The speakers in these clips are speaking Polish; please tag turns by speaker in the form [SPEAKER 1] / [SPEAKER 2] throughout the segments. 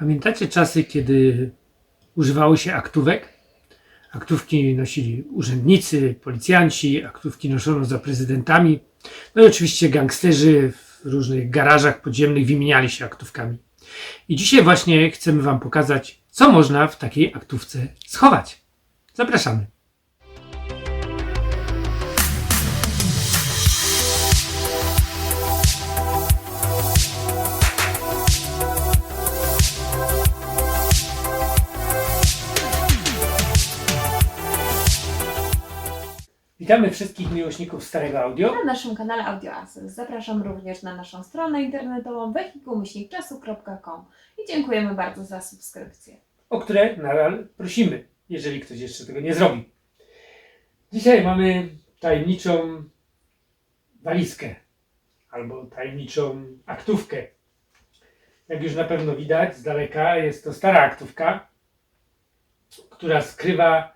[SPEAKER 1] Pamiętacie czasy, kiedy używało się aktówek? Aktówki nosili urzędnicy, policjanci, aktówki noszono za prezydentami. No i oczywiście gangsterzy w różnych garażach podziemnych wymieniali się aktówkami. I dzisiaj właśnie chcemy Wam pokazać, co można w takiej aktówce schować. Zapraszamy. Witamy wszystkich miłośników starego audio.
[SPEAKER 2] Na naszym kanale Audio Asys. Zapraszam również na naszą stronę internetową wehikułmyślnikczasu.com i dziękujemy bardzo za subskrypcję.
[SPEAKER 1] o które nadal prosimy, jeżeli ktoś jeszcze tego nie zrobi. Dzisiaj mamy tajemniczą walizkę albo tajemniczą aktówkę. Jak już na pewno widać z daleka, jest to stara aktówka, która skrywa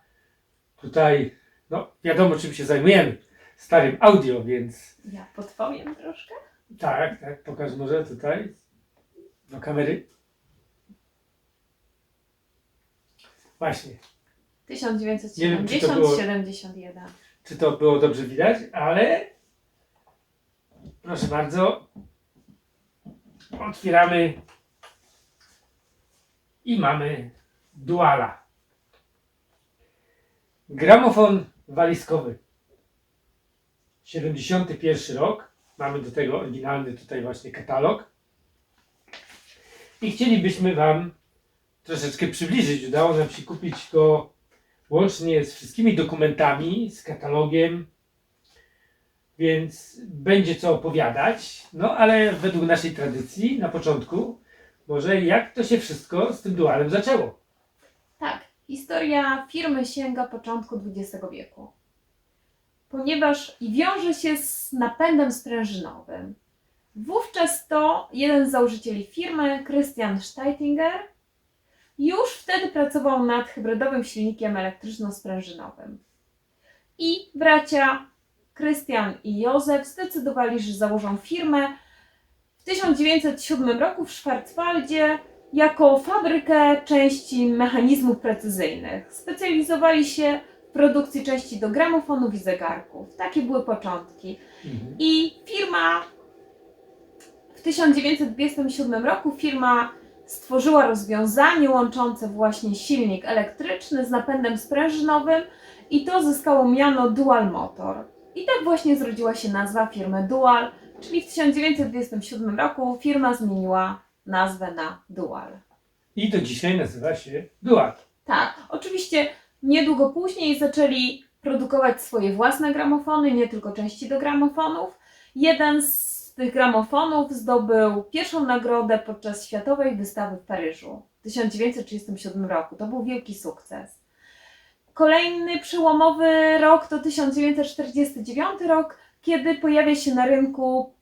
[SPEAKER 1] tutaj, no wiadomo czym się zajmujemy, starym audio, więc
[SPEAKER 2] Ja podpowiem troszkę.
[SPEAKER 1] tak, tak, pokaż może tutaj do kamery. Właśnie, Nie wiem, czy to było-
[SPEAKER 2] 1970-71.
[SPEAKER 1] czy to było dobrze widać, ale proszę bardzo, otwieramy i mamy duala. Gramofon walizkowy. 71 rok. Mamy do tego oryginalny tutaj właśnie katalog. I chcielibyśmy Wam troszeczkę przybliżyć. Udało nam się kupić go łącznie z wszystkimi dokumentami, z katalogiem, więc będzie co opowiadać. No ale według naszej tradycji na początku, może jak to się wszystko z tym dualem zaczęło.
[SPEAKER 2] Historia firmy sięga początku XX wieku. Ponieważ i wiąże się z napędem sprężynowym. Wówczas to jeden z założycieli firmy, Christian Steitinger, już wtedy pracował nad hybrydowym silnikiem elektryczno-sprężynowym. I bracia Christian i Józef zdecydowali, że założą firmę w 1907 roku w Schwarzwaldzie jako fabrykę części mechanizmów precyzyjnych. Specjalizowali się w produkcji części do gramofonów i zegarków. Takie były początki. I firma w 1927 roku firma stworzyła rozwiązanie łączące właśnie silnik elektryczny z napędem sprężynowym i to zyskało miano Dual Motor. I tak właśnie zrodziła się nazwa firmy Dual, czyli w 1927 roku firma zmieniła nazwę na Dual.
[SPEAKER 1] I do dzisiaj nazywa się dual.
[SPEAKER 2] Tak, oczywiście niedługo później zaczęli produkować swoje własne gramofony, nie tylko części do gramofonów. Jeden z tych gramofonów zdobył pierwszą nagrodę podczas Światowej Wystawy w Paryżu w 1937 roku. To był wielki sukces. Kolejny przełomowy rok to 1949 rok, kiedy pojawia się na rynku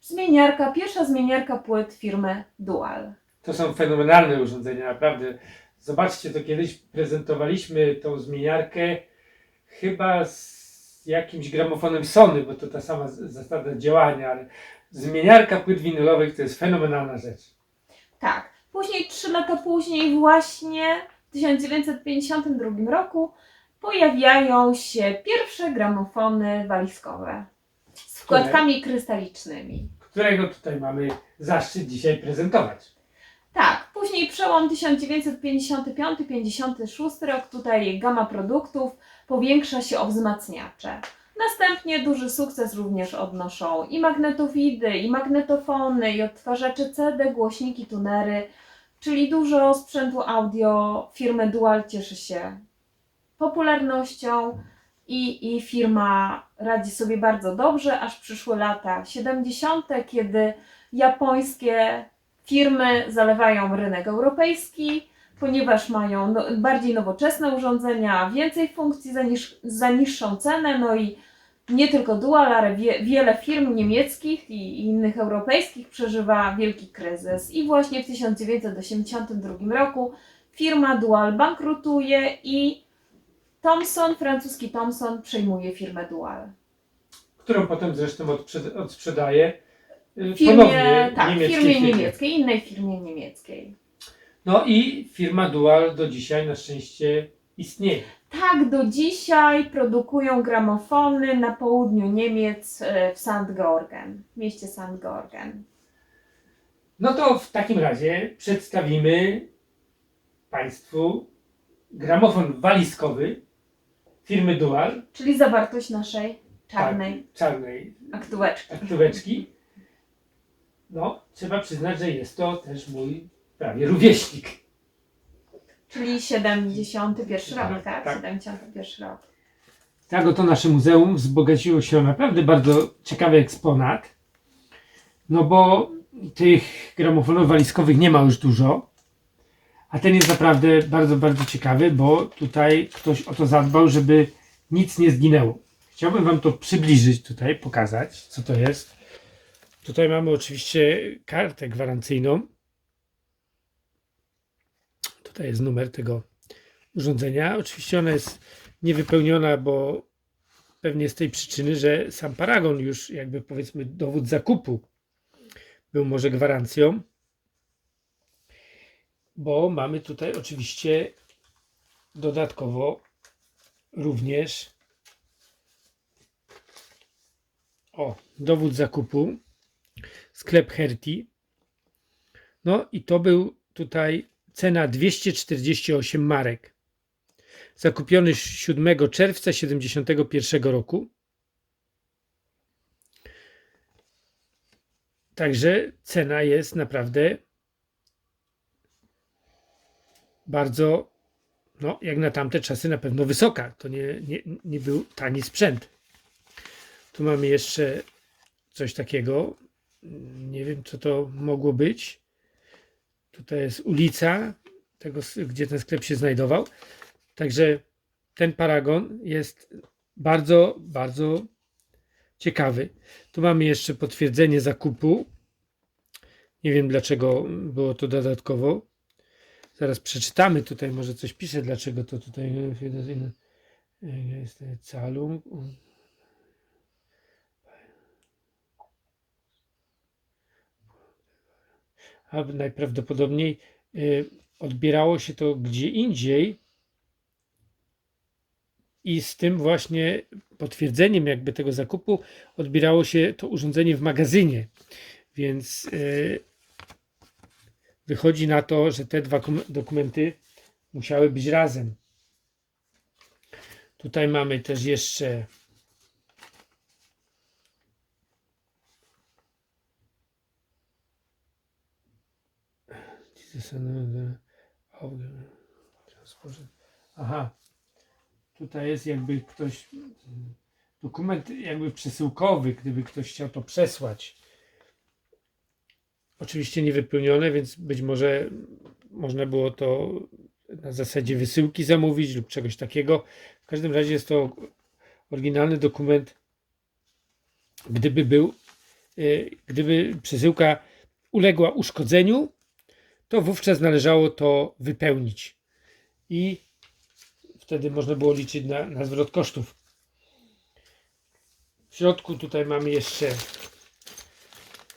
[SPEAKER 2] zmieniarka, pierwsza zmieniarka płyt firmy Dual.
[SPEAKER 1] To są fenomenalne urządzenia, naprawdę. Zobaczcie, to kiedyś prezentowaliśmy tą zmieniarkę chyba z jakimś gramofonem Sony, bo to ta sama zasada działania, ale zmieniarka płyt winylowych to jest fenomenalna rzecz.
[SPEAKER 2] Tak. Później, trzy lata później, właśnie w 1952 roku, pojawiają się pierwsze gramofony walizkowe z wkładkami krystalicznymi.
[SPEAKER 1] którego tutaj mamy zaszczyt dzisiaj prezentować.
[SPEAKER 2] Tak, później przełom 1955-56 rok, tutaj gama produktów powiększa się o wzmacniacze. Następnie duży sukces również odnoszą i magnetowidy, i magnetofony, i odtwarzacze CD, głośniki, tunery, czyli dużo sprzętu audio firmy Dual cieszy się popularnością i, i firma radzi sobie bardzo dobrze, aż przyszły lata 70., kiedy japońskie firmy zalewają rynek europejski, ponieważ mają no, bardziej nowoczesne urządzenia, więcej funkcji za, niż, za niższą cenę, no i nie tylko Dual, ale wie, wiele firm niemieckich i, innych europejskich przeżywa wielki kryzys. I właśnie w 1982 roku firma Dual bankrutuje i Thomson, francuski Thomson przejmuje firmę Dual.
[SPEAKER 1] którą potem zresztą odprzed- odsprzedaje y,
[SPEAKER 2] Firmie,
[SPEAKER 1] ponownie
[SPEAKER 2] tak,
[SPEAKER 1] niemieckiej
[SPEAKER 2] firmie niemieckiej, innej firmie niemieckiej.
[SPEAKER 1] No i firma Dual do dzisiaj na szczęście istnieje.
[SPEAKER 2] Tak, do dzisiaj produkują gramofony na południu Niemiec e, w St. Georgen, w mieście St. Georgen.
[SPEAKER 1] No to w takim razie przedstawimy Państwu gramofon walizkowy firmy Dual,
[SPEAKER 2] Czyli zawartość naszej czarnej
[SPEAKER 1] tak, czarnej
[SPEAKER 2] aktóweczki.
[SPEAKER 1] No, trzeba przyznać, że jest to też mój prawie rówieśnik.
[SPEAKER 2] Czyli 71 rok, tak?
[SPEAKER 1] Tak.
[SPEAKER 2] 71 rok.
[SPEAKER 1] Tak oto nasze muzeum wzbogaciło się o naprawdę bardzo ciekawy eksponat. No bo tych gramofonów walizkowych nie ma już dużo. A ten jest naprawdę bardzo, bardzo ciekawy, bo tutaj ktoś o to zadbał, żeby nic nie zginęło. Chciałbym Wam to przybliżyć tutaj, pokazać, co to jest. Tutaj mamy oczywiście kartę gwarancyjną. Tutaj jest numer tego urządzenia. Oczywiście ona jest niewypełniona, bo pewnie z tej przyczyny, że sam paragon już jakby powiedzmy dowód zakupu był może gwarancją, bo mamy tutaj oczywiście dodatkowo również o, dowód zakupu sklep Herti no i to był tutaj cena 248 marek zakupiony 7 czerwca 71 roku. Także cena jest naprawdę bardzo, no jak na tamte czasy na pewno wysoka. To nie, nie, nie był tani sprzęt. Tu mamy jeszcze coś takiego. Nie wiem, co to mogło być. Tutaj jest ulica, tego, gdzie ten sklep się znajdował. Także ten paragon jest bardzo, bardzo ciekawy. Tu mamy jeszcze potwierdzenie zakupu. Nie wiem dlaczego było to dodatkowo. Zaraz przeczytamy tutaj, może coś pisze, dlaczego to tutaj jest Zahlung. A najprawdopodobniej odbierało się to gdzie indziej i z tym właśnie potwierdzeniem jakby tego zakupu odbierało się to urządzenie w magazynie. Więc wychodzi na to, że te dwa dokumenty musiały być razem. Tutaj mamy też jeszcze Aha, tutaj jest jakby ktoś, dokument jakby przesyłkowy, gdyby ktoś chciał to przesłać. Oczywiście niewypełnione, więc być może można było to na zasadzie wysyłki zamówić lub czegoś takiego. W każdym razie jest to oryginalny dokument. Gdyby był, y, gdyby przesyłka uległa uszkodzeniu, to wówczas należało to wypełnić. I wtedy można było liczyć na, na zwrot kosztów. W środku tutaj mamy jeszcze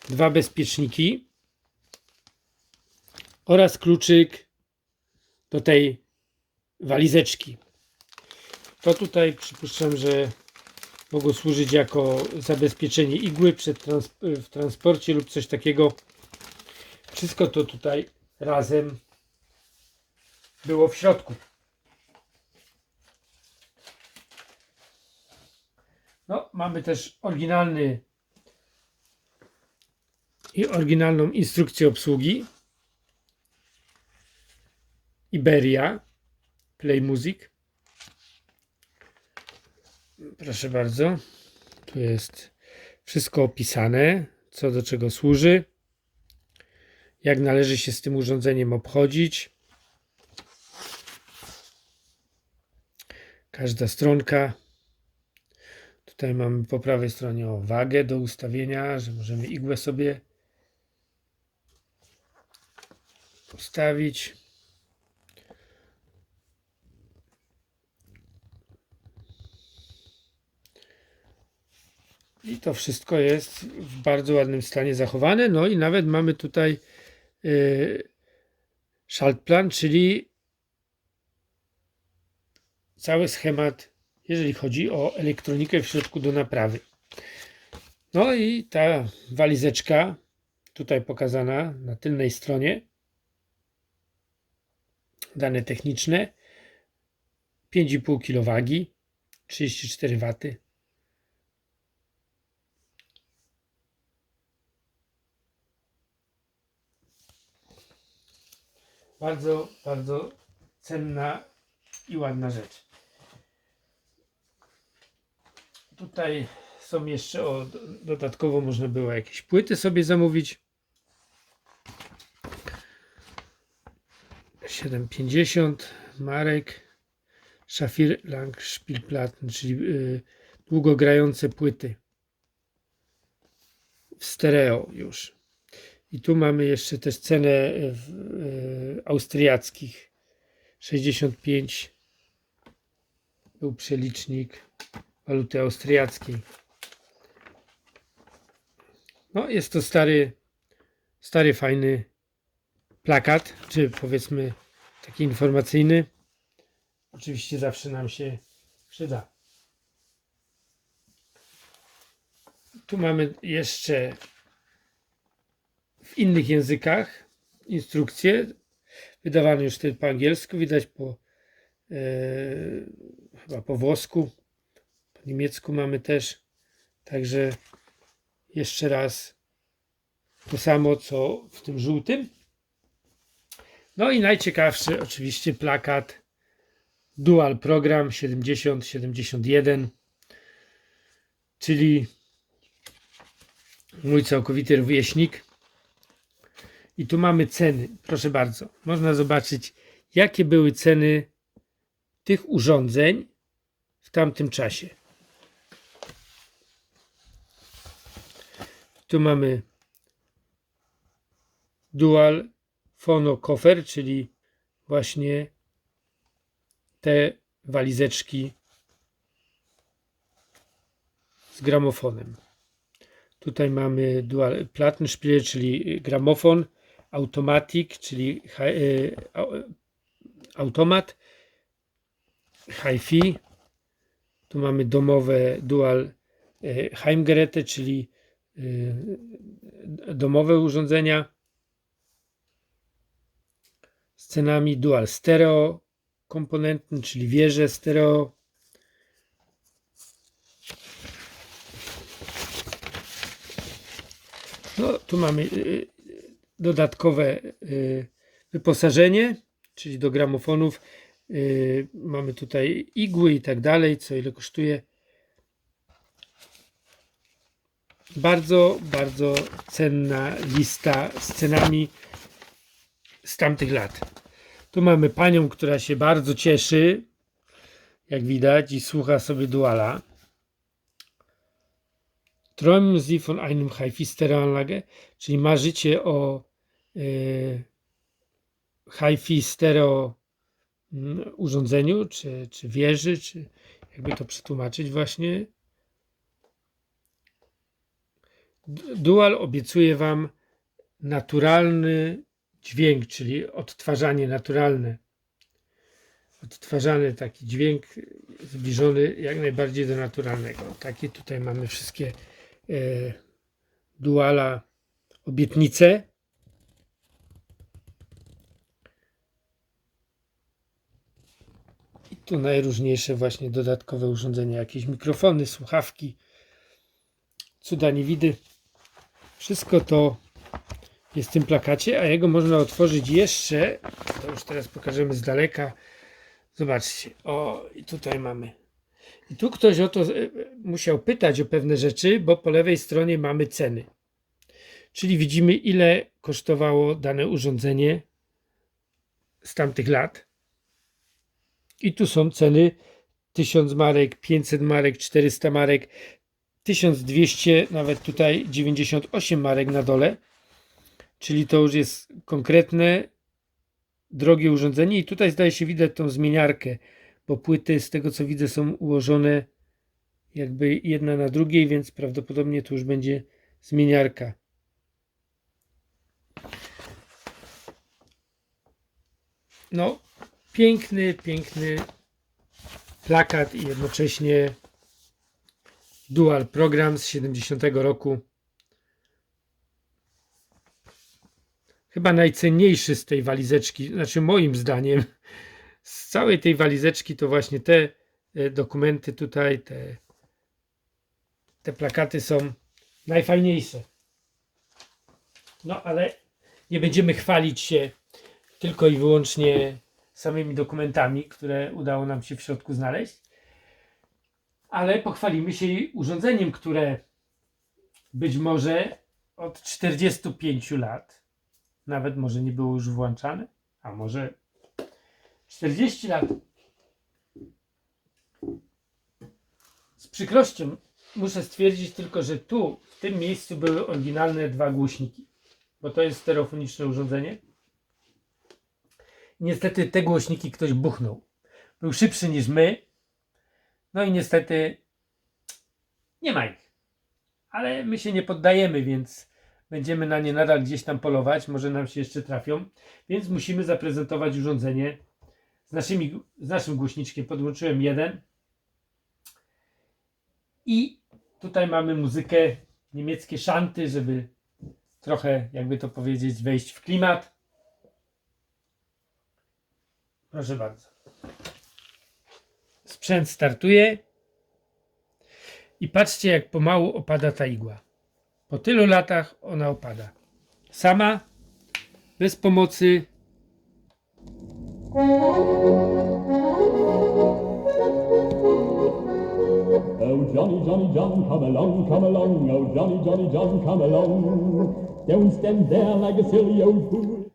[SPEAKER 1] dwa bezpieczniki oraz kluczyk do tej walizeczki. To tutaj przypuszczam, że mogło służyć jako zabezpieczenie igły przed trans w transporcie lub coś takiego. Wszystko to tutaj razem było w środku. No, mamy też oryginalny i oryginalną instrukcję obsługi. Iberia Play Music. Proszę bardzo. Tu jest wszystko opisane, co do czego służy, jak należy się z tym urządzeniem obchodzić. Każda stronka. Tutaj mamy po prawej stronie o wagę do ustawienia, że możemy igłę sobie ustawić. I to wszystko jest w bardzo ładnym stanie zachowane. No i nawet mamy tutaj yy, Schaltplan, czyli cały schemat, jeżeli chodzi o elektronikę w środku do naprawy. No i ta walizeczka, tutaj pokazana na tylnej stronie, dane techniczne, 5,5 kg, 34 W. Bardzo, bardzo cenna i ładna rzecz. Tutaj są jeszcze, o, do- dodatkowo można było jakieś płyty sobie zamówić. 750 marek. Szafir Lang Spielplatten, czyli y, długogrające płyty w stereo już. I tu mamy jeszcze też cenę w, y, austriackich. 65 był przelicznik waluty austriackiej. No, jest to stary, stary, fajny plakat, czy powiedzmy taki informacyjny. Oczywiście zawsze nam się przyda. Tu mamy jeszcze w innych językach instrukcje, wydawane już wtedy po angielsku, widać po e, chyba po włosku, po niemiecku mamy też. Także jeszcze raz to samo co w tym żółtym. No i najciekawszy oczywiście plakat Dual Program 7071, czyli mój całkowity rówieśnik. I tu mamy ceny. Proszę bardzo, można zobaczyć, jakie były ceny tych urządzeń w tamtym czasie. Tu mamy Dual Phono Koffer, czyli właśnie te walizeczki z gramofonem. Tutaj mamy dual Plattenspieler, czyli gramofon, automatic, czyli au- automat, hi-fi. Tu mamy domowe dual e, Heimgeräte, czyli e, domowe urządzenia z cenami dual stereo komponenten, czyli wieże stereo. No, tu mamy y, dodatkowe y, wyposażenie, czyli do gramofonów. Y, Mamy tutaj igły i tak dalej, co ile kosztuje. Bardzo, bardzo cenna lista z cenami z tamtych lat. Tu mamy panią, która się bardzo cieszy, jak widać, i słucha sobie duala. Träumen Sie von einem HiFi Stereoanlage, czyli marzycie o HiFi stereo mm, urządzeniu, czy, czy wieży, czy jakby to przetłumaczyć właśnie. Dual obiecuje Wam naturalny dźwięk, czyli odtwarzanie naturalne. Odtwarzany taki dźwięk zbliżony jak najbardziej do naturalnego. Takie tutaj mamy wszystkie e, duala obietnice. Tu najróżniejsze właśnie dodatkowe urządzenia, jakieś mikrofony, słuchawki, cuda niewidy. Wszystko to jest w tym plakacie, a jego można otworzyć jeszcze. To już teraz pokażemy z daleka. Zobaczcie. O, i tutaj mamy. I tu ktoś o to e, musiał pytać o pewne rzeczy, bo po lewej stronie mamy ceny. Czyli widzimy, ile kosztowało dane urządzenie z tamtych lat. I tu są ceny 1000 marek, 500 marek, 400 marek, 1200, nawet tutaj 98 marek na dole. Czyli to już jest konkretne, drogie urządzenie. I tutaj zdaje się widać tą zmieniarkę, bo płyty z tego co widzę są ułożone jakby jedna na drugiej, więc prawdopodobnie to już będzie zmieniarka. no, piękny, piękny plakat i jednocześnie dual program z 70 roku. Chyba najcenniejszy z tej walizeczki, znaczy moim zdaniem, z całej tej walizeczki to właśnie te e, dokumenty tutaj, te, te plakaty są najfajniejsze. No ale nie będziemy chwalić się tylko i wyłącznie samymi dokumentami, które udało nam się w środku znaleźć, ale pochwalimy się urządzeniem, które być może od 45 lat, nawet może nie było już włączane, a może 40 lat. Z przykrością muszę stwierdzić tylko, że tu, w tym miejscu były oryginalne dwa głośniki, bo to jest stereofoniczne urządzenie. Niestety te głośniki ktoś buchnął. Był szybszy niż my. No i niestety nie ma ich. Ale my się nie poddajemy, więc będziemy na nie nadal gdzieś tam polować. Może nam się jeszcze trafią. Więc musimy zaprezentować urządzenie z, naszymi, z naszym głośniczkiem. Podłączyłem jeden. I tutaj mamy muzykę, niemieckie szanty, żeby trochę, jakby to powiedzieć, wejść w klimat. Proszę bardzo. Sprzęt startuje. I patrzcie, jak pomału opada ta igła. Po tylu latach ona opada. Sama, bez pomocy.
[SPEAKER 3] Oh, Johnny, Johnny, John, come along, come along. Oh, Johnny, Johnny, John, come along. Don't stand there like a silly old fool.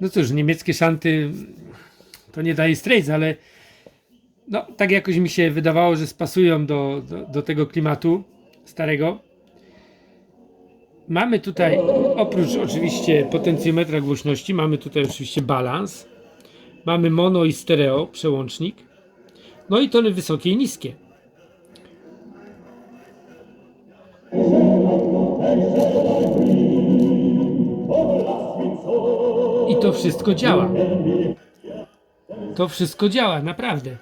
[SPEAKER 1] No cóż, niemieckie szanty to nie daje strejc, ale no, tak jakoś mi się wydawało, że spasują do, do, do tego klimatu starego. Mamy tutaj, oprócz oczywiście potencjometra głośności, mamy tutaj oczywiście balans. Mamy mono i stereo, przełącznik. No i tony wysokie i niskie. I to wszystko działa. To wszystko działa, naprawdę.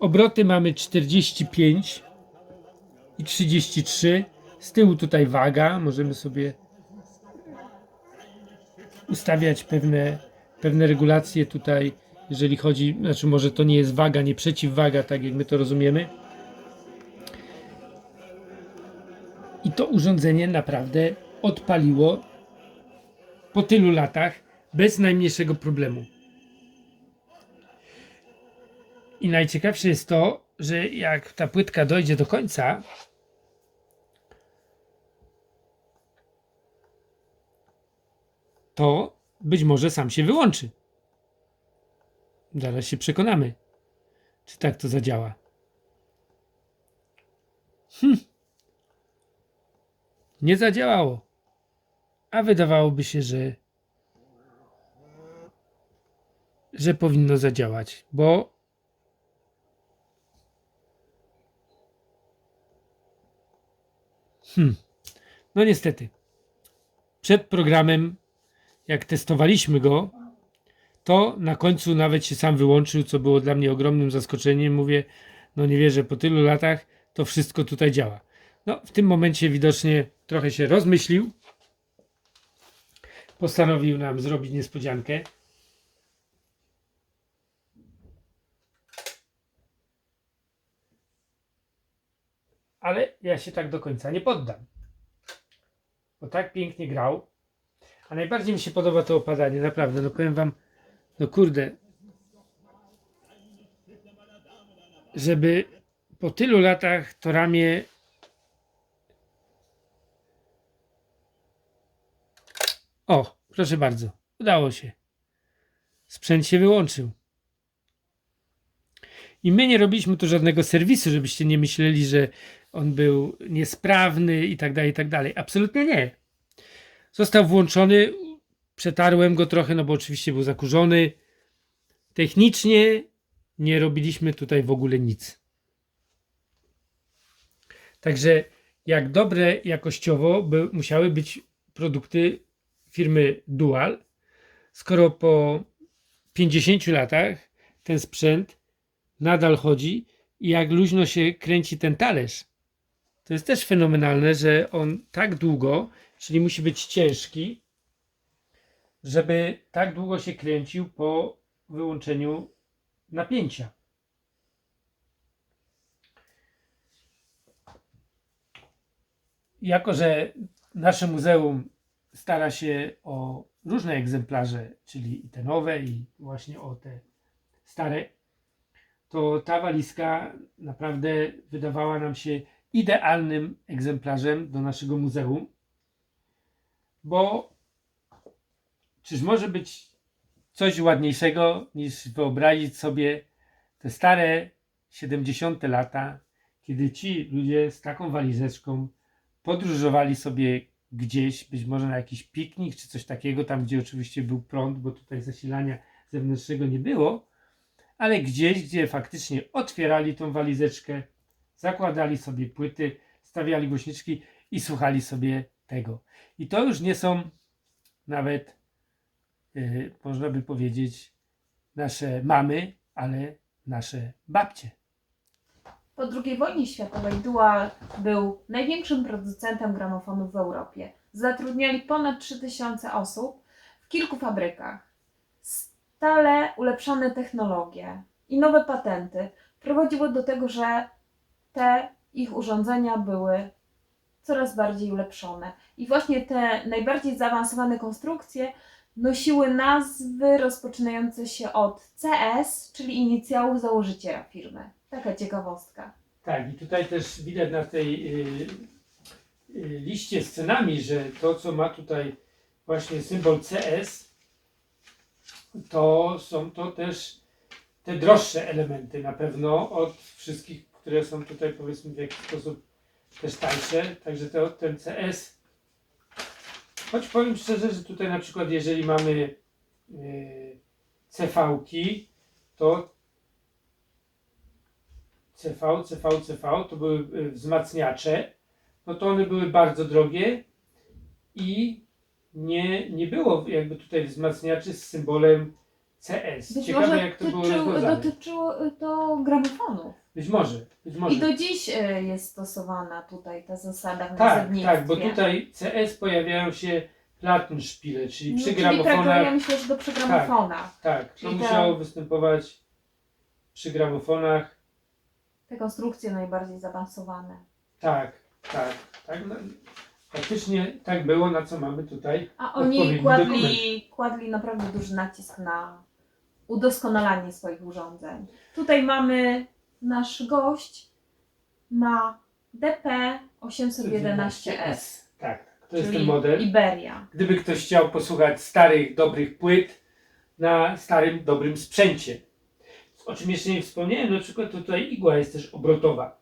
[SPEAKER 1] Obroty mamy 45 i 33. Z tyłu tutaj waga. Możemy sobie ustawiać pewne, pewne regulacje tutaj, jeżeli chodzi, znaczy może to nie jest waga, nie przeciwwaga, tak jak my to rozumiemy. I to urządzenie naprawdę odpaliło po tylu latach bez najmniejszego problemu. I najciekawsze jest to, że jak ta płytka dojdzie do końca, to być może sam się wyłączy. Zaraz się przekonamy, czy tak to zadziała. Hm. Nie zadziałało. A wydawałoby się, że że powinno zadziałać, bo Hmm. No niestety. Przed programem, jak testowaliśmy go, to na końcu nawet się sam wyłączył, co było dla mnie ogromnym zaskoczeniem. Mówię, no nie wierzę, po tylu latach to wszystko tutaj działa. No, w tym momencie widocznie trochę się rozmyślił. Postanowił nam zrobić niespodziankę. ale ja się tak do końca nie poddam. Bo tak pięknie grał. A najbardziej mi się podoba to opadanie, naprawdę. No powiem wam, no kurde, żeby po tylu latach to ramię O, proszę bardzo, udało się. Sprzęt się wyłączył. I my nie robiliśmy tu żadnego serwisu, żebyście nie myśleli, że on był niesprawny i tak dalej, i tak dalej. Absolutnie nie. Został włączony, przetarłem go trochę, no bo oczywiście był zakurzony. Technicznie nie robiliśmy tutaj w ogóle nic. Także jak dobre jakościowo by, musiały być produkty firmy Dual, skoro po 50 latach ten sprzęt nadal chodzi i jak luźno się kręci ten talerz. To jest też fenomenalne, że on tak długo, czyli musi być ciężki, żeby tak długo się kręcił po wyłączeniu napięcia. Jako, że nasze muzeum stara się o różne egzemplarze, czyli i te nowe, i właśnie o te stare, to ta walizka naprawdę wydawała nam się idealnym egzemplarzem do naszego muzeum, bo czyż może być coś ładniejszego niż wyobrazić sobie te stare 70 lata, kiedy ci ludzie z taką walizeczką podróżowali sobie gdzieś, być może na jakiś piknik czy coś takiego, tam gdzie oczywiście był prąd, bo tutaj zasilania zewnętrznego nie było, ale gdzieś, gdzie faktycznie otwierali tą walizeczkę, zakładali sobie płyty, stawiali głośniczki i słuchali sobie tego. I to już nie są nawet, yy, można by powiedzieć, nasze mamy, ale nasze babcie.
[SPEAKER 2] Po II wojnie światowej Dual był największym producentem gramofonów w Europie. Zatrudniali ponad 3000 osób w kilku fabrykach. Stale ulepszane technologie i nowe patenty prowadziły do tego, że te ich urządzenia były coraz bardziej ulepszone. I właśnie te najbardziej zaawansowane konstrukcje nosiły nazwy rozpoczynające się od CS, czyli inicjałów założyciela firmy. Taka ciekawostka.
[SPEAKER 1] Tak, i tutaj też widać na tej y, y, liście z cenami, że to, co ma tutaj właśnie symbol CS, to są to też te droższe elementy na pewno od wszystkich, które są tutaj powiedzmy w jakiś sposób też tańsze. Także to, ten CS, choć powiem szczerze, że tutaj na przykład jeżeli mamy y, CV-ki, to CV, CV, CV, to były y, wzmacniacze, no to one były bardzo drogie i nie, nie było jakby tutaj wzmacniaczy z symbolem CS.
[SPEAKER 2] Być
[SPEAKER 1] Ciekawe
[SPEAKER 2] może
[SPEAKER 1] jak to było
[SPEAKER 2] tyczył,
[SPEAKER 1] rozwiązane.
[SPEAKER 2] dotyczyło to gramofonów.
[SPEAKER 1] Być może, być może.
[SPEAKER 2] I do dziś e, jest stosowana tutaj ta zasada w
[SPEAKER 1] tak,
[SPEAKER 2] nazewnictwie.
[SPEAKER 1] tak, bo tutaj CS pojawiają się plattenszpile, czyli
[SPEAKER 2] no,
[SPEAKER 1] przy
[SPEAKER 2] czyli
[SPEAKER 1] gramofonach.
[SPEAKER 2] myślę, że do przy gramofonach.
[SPEAKER 1] Tak, to
[SPEAKER 2] czyli te-
[SPEAKER 1] musiało występować przy gramofonach.
[SPEAKER 2] Te konstrukcje najbardziej zaawansowane.
[SPEAKER 1] Tak, tak, tak. No, faktycznie tak było, na co mamy tutaj.
[SPEAKER 2] A oni
[SPEAKER 1] Odpowiedni
[SPEAKER 2] kładli, kładli naprawdę duży nacisk na udoskonalanie swoich urządzeń. Tutaj mamy nasz gość ma DP 811S,
[SPEAKER 1] Tak, to jest
[SPEAKER 2] czyli
[SPEAKER 1] ten model.
[SPEAKER 2] Iberia.
[SPEAKER 1] Gdyby ktoś chciał posłuchać starych, dobrych płyt na starym, dobrym sprzęcie. O czym jeszcze nie wspomniałem, na przykład tutaj igła jest też obrotowa.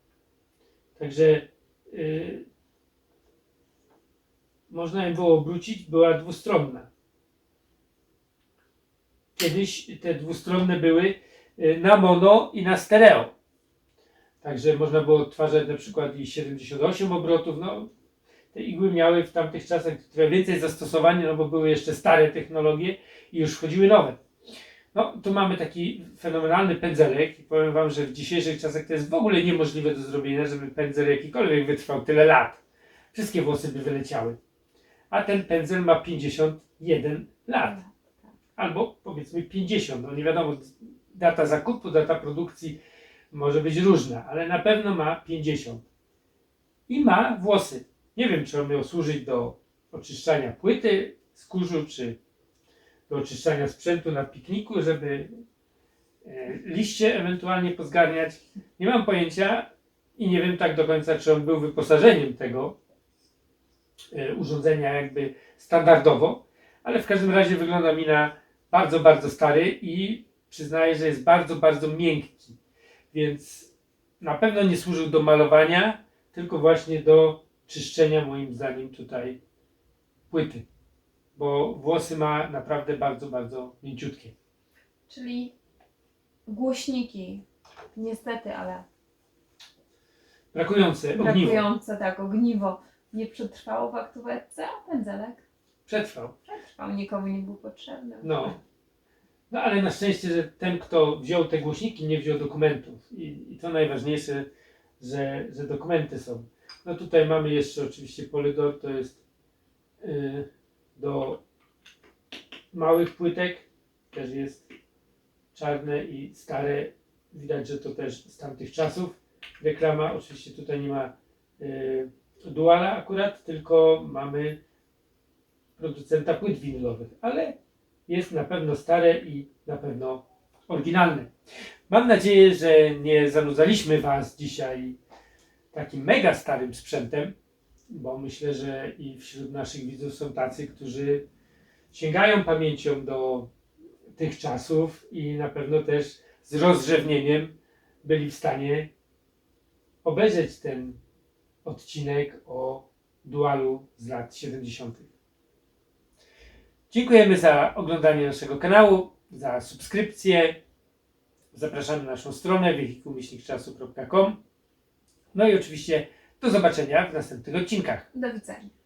[SPEAKER 1] Także yy, można ją było obrócić, była dwustronna. Kiedyś te dwustronne były yy, na mono i na stereo. Także można było odtwarzać na przykład i 78 obrotów. No, te igły miały w tamtych czasach trochę więcej zastosowania, no bo były jeszcze stare technologie i już wchodziły nowe. No, tu mamy taki fenomenalny pędzelek i powiem Wam, że w dzisiejszych czasach to jest w ogóle niemożliwe do zrobienia, żeby pędzel jakikolwiek wytrwał tyle lat. Wszystkie włosy by wyleciały. A ten pędzel ma 51 lat. Albo powiedzmy 50. No nie wiadomo, data zakupu, data produkcji może być różna, ale na pewno ma 50. I ma włosy. Nie wiem, czy on miał służyć do oczyszczania płyty z kurzu, czy do oczyszczania sprzętu na pikniku, żeby e, liście ewentualnie pozgarniać. Nie mam pojęcia i nie wiem tak do końca, czy on był wyposażeniem tego urządzenia jakby standardowo, ale w każdym razie wygląda mi na bardzo, bardzo stary i przyznaję, że jest bardzo, bardzo miękki. Więc na pewno nie służył do malowania, tylko właśnie do czyszczenia moim zdaniem tutaj płyty. Bo włosy ma naprawdę bardzo, bardzo mięciutkie.
[SPEAKER 2] Czyli głośniki. Niestety, ale
[SPEAKER 1] Brakujące ogniwo.
[SPEAKER 2] brakujące tak ogniwo nie przetrwało w aktówce, a pędzelek
[SPEAKER 1] Przetrwał.
[SPEAKER 2] przetrwał, nikomu nie był potrzebny.
[SPEAKER 1] No. No ale na szczęście, że ten, kto wziął te głośniki, nie wziął dokumentów. I, i to najważniejsze, że, że dokumenty są. No tutaj mamy jeszcze oczywiście Polydor, to jest y, do małych płytek, też jest czarne i stare. Widać, że to też z tamtych czasów. Reklama, oczywiście tutaj nie ma y, duala akurat, tylko mamy producenta płyt winylowych, ale jest na pewno stare i na pewno oryginalne. Mam nadzieję, że nie zanudzaliśmy Was dzisiaj takim mega starym sprzętem, bo myślę, że i wśród naszych widzów są tacy, którzy sięgają pamięcią do tych czasów i na pewno też z rozrzewnieniem byli w stanie obejrzeć ten odcinek o dualu z lat 70. Dziękujemy za oglądanie naszego kanału, za subskrypcję. Zapraszamy na naszą stronę wehikułmyślnikczasu.com. No i oczywiście do zobaczenia w następnych odcinkach.
[SPEAKER 2] Do widzenia.